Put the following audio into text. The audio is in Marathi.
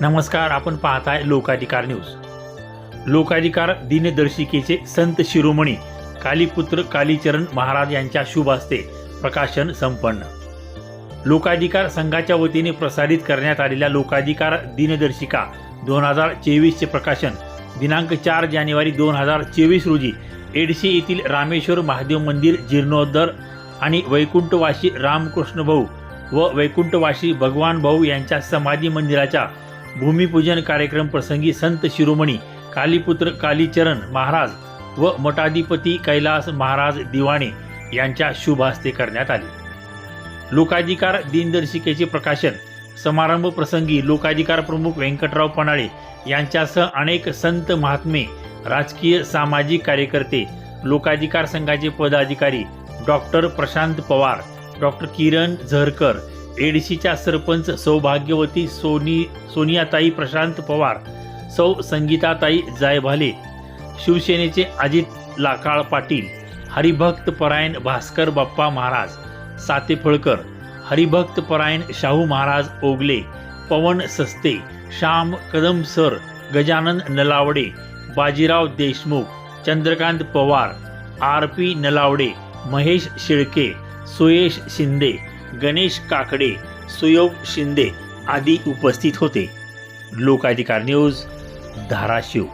नमस्कार आपण पाहताय लोकाधिकार न्यूज. लोकाधिकार दिनदर्शिकेचे संत शिरोमणी कालीपुत्र कालीचरण महाराज यांच्या शुभ हस्ते प्रकाशन संपन्न. लोकाधिकार संघाच्या वतीने प्रसारित करण्यात आलेल्या लोकाधिकार दिनदर्शिका दोन हजार चोवीसचे प्रकाशन दिनांक चार जानेवारी दोन हजार चोवीस रोजी एडशी येथील रामेश्वर महादेव मंदिर जीर्णोद्धर आणि वैकुंठवासी रामकृष्ण भाऊ व वैकुंठवासी भगवान भाऊ यांच्या समाधी मंदिराच्या भूमिपूजन कार्यक्रम प्रसंगी संत शिरोमणी कालीपुत्र कालीचरण महाराज व मठाधिपती कैलास महाराज दिवाणे यांच्या शुभ हस्ते करण्यात आले. लोकाधिकार दिनदर्शिकेचे प्रकाशन समारंभ प्रसंगी लोकाधिकार प्रमुख व्यंकटराव पणाळे यांच्यासह अनेक संत महात्मे राजकीय सामाजिक कार्यकर्ते लोकाधिकार संघाचे पदाधिकारी डॉक्टर प्रशांत पवार डॉक्टर किरण झरकर एडशीच्या सरपंच सौभाग्यवती सोनी सोनियाताई प्रशांत पवार सौ संगीताताई जायभाले शिवसेनेचे अजित लाकाळ पाटील हरिभक्त परायण भास्कर बाप्पा महाराज सातेफळकर हरिभक्त परायण Shahu Maharaj Ogale Pawan Saste Shyam Kadam sir Gajanan Nalawade Bajirao Deshmukh Chandrakant Pawar R P Nalawade Mahesh Shilke Suyesh Shinde Ganesh Kakade Suyog Shinde आदी उपस्थित होते. लोकाधिकार न्यूज धाराशिव.